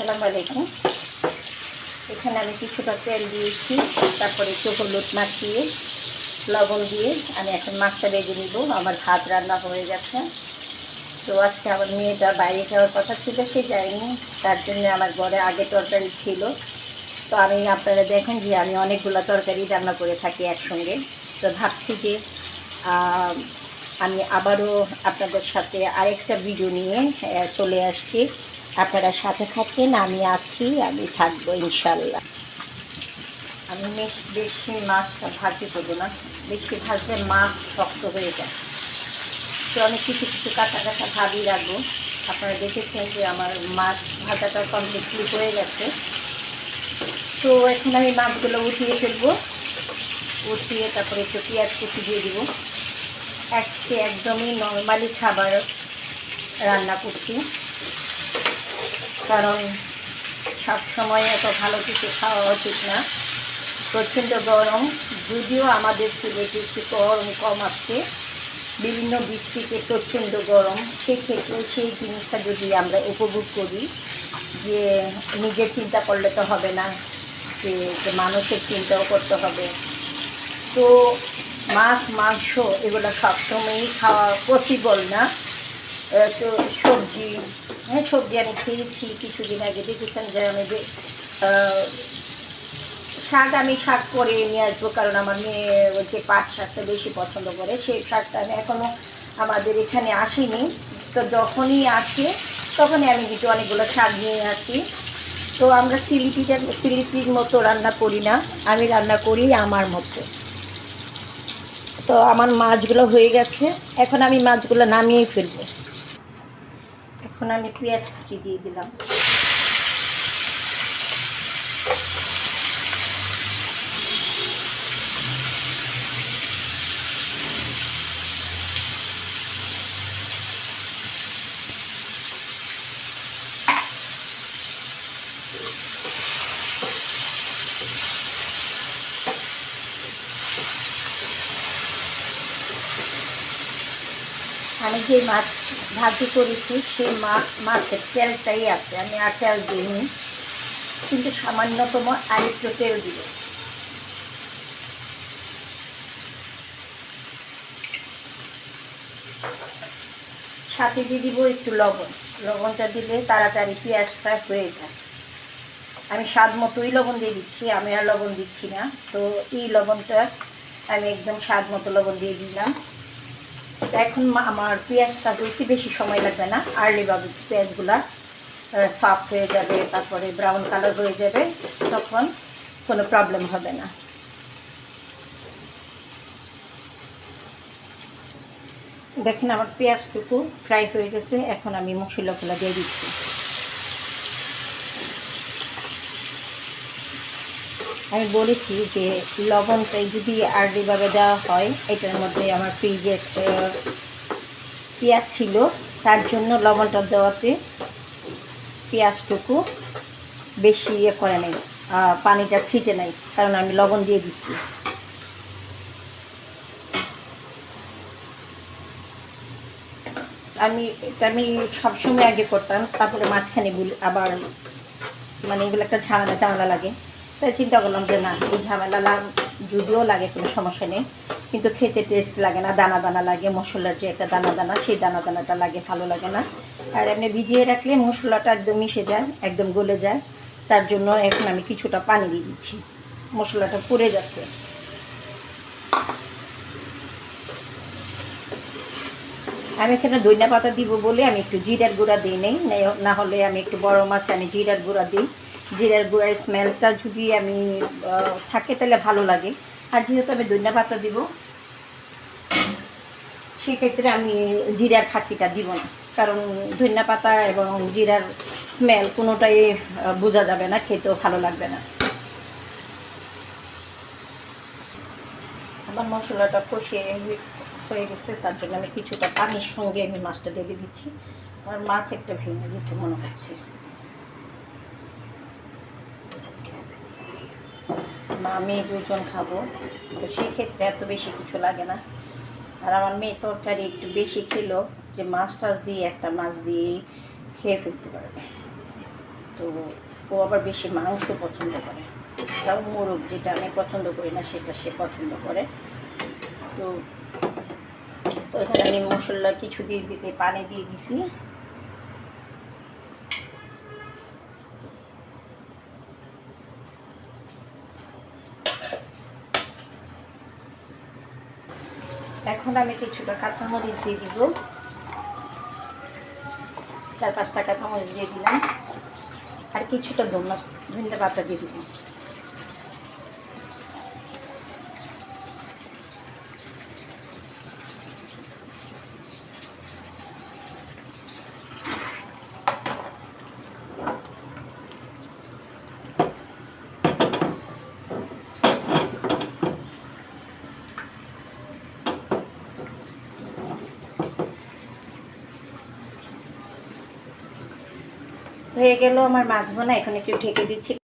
আসসালামু আলাইকুম এখানে আমি কিছুটা তেল দিয়েছি, তারপরে একটু হলুদ মাখিয়ে, লবণ দিয়ে আমি এখন মাছটা বেজে নিব। আমার ভাত রান্না হয়ে গেছে। তো আজকে আমার মেয়েটা বাইরে যাওয়ার কথা ছিল, সে যায়নি। তার জন্য আমার ঘরে আগে তরকারি ছিল। তো আমি, আপনারা দেখেন যে আমি অনেকগুলো তরকারি রান্না করে থাকি একসঙ্গে। তো ভাবছি যে আমি আবারও আপনাদের সাথে আরেকটা ভিডিও নিয়ে চলে আসছি। আপনারা সাথে থাকেন, আমি আছি, আমি থাকব ইনশাল্লাহ। আমি বেশ- মাছটা ভাজি করব না, বেশি ভাজলে মাছ শক্ত হয়ে যায়। তো আমি কিছু কিছু কাঁচা কাঁচা ভাবি রাখব। আপনারা দেখেছেন যে আমার মাছ ভাজাটা কমপ্লিটলি হয়ে গেছে। তো এখন আমি মাছগুলো উঠিয়ে ফেলব। উঠিয়ে তারপরে একটু পেঁয়াজ কুচি দিয়ে দিব। আজকে একদমই নর্মালি খাবার রান্না করছি। কারণ সব সময় এত ভালো কিছু খাওয়া উচিত না। প্রচণ্ড গরম, যদিও আমাদের সিলেটে একটু গরম কম আসছে বিভিন্ন বৃষ্টিতে প্রচণ্ড গরম। সেক্ষেত্রে সেই জিনিসটা যদি আমরা উপভোগ করি, যে নিজে চিন্তা করলে তো হবে না, যে মানুষের চিন্তাও করতে হবে। তো মাছ, মাংস এগুলো সবসময়ই খাওয়া পসিবল না। তো সবজি হ্যাঁ সবজি আমি খেয়েছি কিছুদিন আগে। দেখেছেন যে আমি যে, শাক আমি শাক করে নিয়ে আসব কারণ আমার মেয়ে যে পাট শাকটা বেশি পছন্দ করে। সেই শাকটা আমি এখনও আমাদের এখানে আসেনি। তো যখনই আসে তখনই আমি কিন্তু অনেকগুলো শাক নিয়ে আসি। তো আমরা সিলিপিটা সিলিপির মতো রান্না করি না। আমি রান্না করি আমার মতো। তো আমার মাছগুলো হয়ে গেছে। এখন আমি মাছগুলো নামিয়ে ফেলব। এখন আমি পেঁয়াজ কুচি দিয়ে দিলাম। আমি যে মাছ ভাজি করেছি, সেই মাছ মাছের তেলটাই আছে, আমি আর তেল দিইনি, কিন্তু সামান্যতম আরেকটু তেল দিব। সাথে দিয়ে দিব একটু লবণ, লবণটা দিলে তাড়াতাড়ি পেঁয়াজটা হয়ে যায়। আমি স্বাদ মতোই লবণ দিয়ে দিচ্ছি, আমি আর লবণ দিচ্ছি না, তো এই লবণটা আমি একদম স্বাদ মতো লবণ দিয়ে দিলাম। এখন আমার পেঁয়াজটা হইতে বেশি সময় লাগবে না আর্লি আর্লিভাবে পেঁয়াজগুলা সফট হয়ে যাবে, তারপরে ব্রাউন কালার হয়ে যাবে, তখন কোনো প্রবলেম হবে না। দেখেন আমার পেঁয়াজটুকু ফ্রাই হয়ে গেছে, এখন আমি মশলাগুলো দিয়ে দিচ্ছি। আমি বলেছি যে লবণটা যদি আর্লিভাবে দেওয়া হয়, এটার মধ্যে আমার ফ্রিজে পেঁয়াজ ছিল, তার জন্য লবণটা দেওয়াতে পেঁয়াজটুকু বেশি ইয়ে করে নেই পানিটা ছিটে নেই, কারণ আমি লবণ দিয়ে দিচ্ছি আমি, এটা আমি সবসময় আগে করতাম, তারপরে মাঝখানে আবার মানে এগুলো একটা ঝামেলা ঝামেলা লাগে। তাই চিন্তা করলাম যে না, এই ঝামেলা লাগ- যদিও লাগে, কোনো সমস্যা নেই। কিন্তু খেতে টেস্ট লাগে না, দানা দানা লাগে, মশলার যে একটা দানা দানা, সেই দানা দানাটা লাগে, ভালো লাগে না। আর এমনি ভিজিয়ে রাখলে মশলাটা একদম মিশে যায়, একদম গলে যায়। তার জন্য এখন আমি কিছুটা পানি দিয়ে দিচ্ছি। মশলাটা পুড়ে যাচ্ছে। আমি এখানে ধনিয়া পাতা দিব বলে আমি একটু জিরার গুঁড়া দিই নেই না হলে আমি একটু বড় মাছে আমি জিরার গুঁড়া দিই। জিরার গুঁড়ার স্মেলটা যদি আমি থাকে তাহলে ভালো লাগে। আর যেহেতু আমি ধনিয়া পাতা দিব, সেক্ষেত্রে আমি জিরার ফাঁকিটা দিব না। কারণ ধনিয়া পাতা এবং জিরার স্মেল কোনোটাই বোঝা যাবে না, খেতেও ভালো লাগবে না। আমার মশলাটা কষিয়ে হয়ে গেছে, তার জন্য আমি কিছুটা পানির সঙ্গে আমি মাছটা ঢেলে দিচ্ছি। আর মাছ একটা ভেঙে গেছে, মনে হচ্ছে। মেয়ে দুজন খাব। তো সেক্ষেত্রে এত বেশি কিছু লাগে না। আর আমার মেয়ে তরকারি একটু বেশি খেলো, যে মাছ টাছ দিয়ে একটা মাছ দিয়ে খেয়ে ফেলতে পারবে। তো ও আবার বেশি মাংস পছন্দ করে। তাও মোরগ যেটা আমি পছন্দ করি না, সেটা সে পছন্দ করে। তো তো এখানে আমি মশলা কিছু দিয়ে দিতে, পানি দিয়ে দিছি। এখন আমি কিছুটা কাঁচামরিচ দিয়ে দিব। চার পাঁচটা কাঁচামরিচ দিয়ে দিলাম। আর কিছুটা ধন্যা ধন্যবাদটা দিয়ে দিব। হয়ে গেল আমার মাছ বোনা এখন একটু ঢেকে দিচ্ছি।